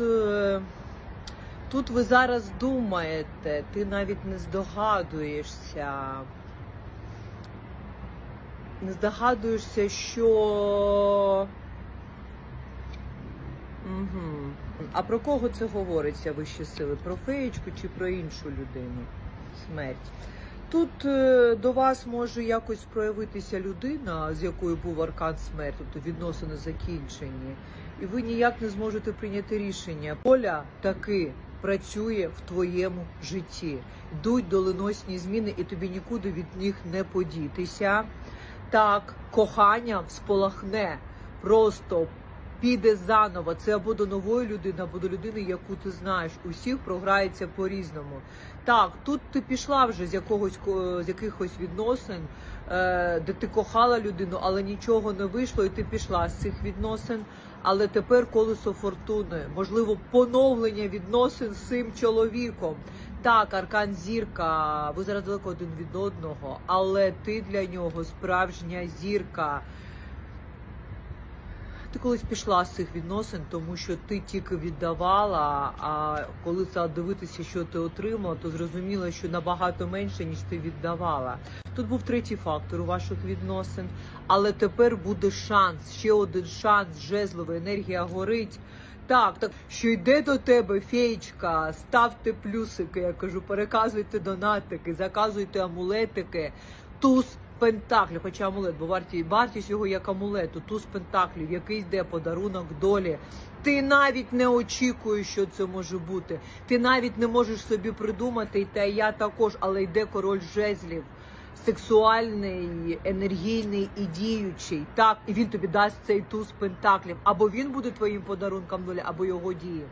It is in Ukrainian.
е, тут ви зараз думаєте, ти навіть не здогадуєшся. Не здогадуєшся, що. Угу. А про кого це говориться вищі сили? Про феєчку чи про іншу людину? Смерть. Тут е, до вас може якось проявитися людина, з якою був аркан смерть, тобто відносини закінчені, і ви ніяк не зможете прийняти рішення. Поля таки працює в твоєму житті. Йдуть доленосні зміни, і тобі нікуди від них не подітися. Так, кохання всполахне, просто піде заново. Це або до нової людини, або до людини, яку ти знаєш. Усіх програється по-різному. Так, тут ти пішла вже з якогось ко- з якихось відносин, е, де ти кохала людину, але нічого не вийшло, і ти пішла з цих відносин. Але тепер колесо фортуни, можливо, поновлення відносин з цим чоловіком. Так, аркан зірка, ви зараз далеко один від одного, але ти для нього справжня зірка. Ти колись пішла з цих відносин, тому що ти тільки віддавала. А коли стала дивитися, що ти отримала, то зрозуміла, що набагато менше ніж ти віддавала. Тут був третій фактор у ваших відносин, але тепер буде шанс, ще один шанс. Жезлова енергія горить. Так, так що йде до тебе феєчка, ставте плюсики, я кажу, переказуйте донатики, заказуйте амулетики, туз пентаклів, хоча амулет, бо варті, вартість його як амулету, туз пентаклів, який йде подарунок долі. Ти навіть не очікуєш, що це може бути. Ти навіть не можеш собі придумати, та я також, але йде король жезлів. Сексуальний, енергійний і діючий. Так, і він тобі дасть цей туз пентаклів. Або він буде твоїм подарунком долі, або його дії.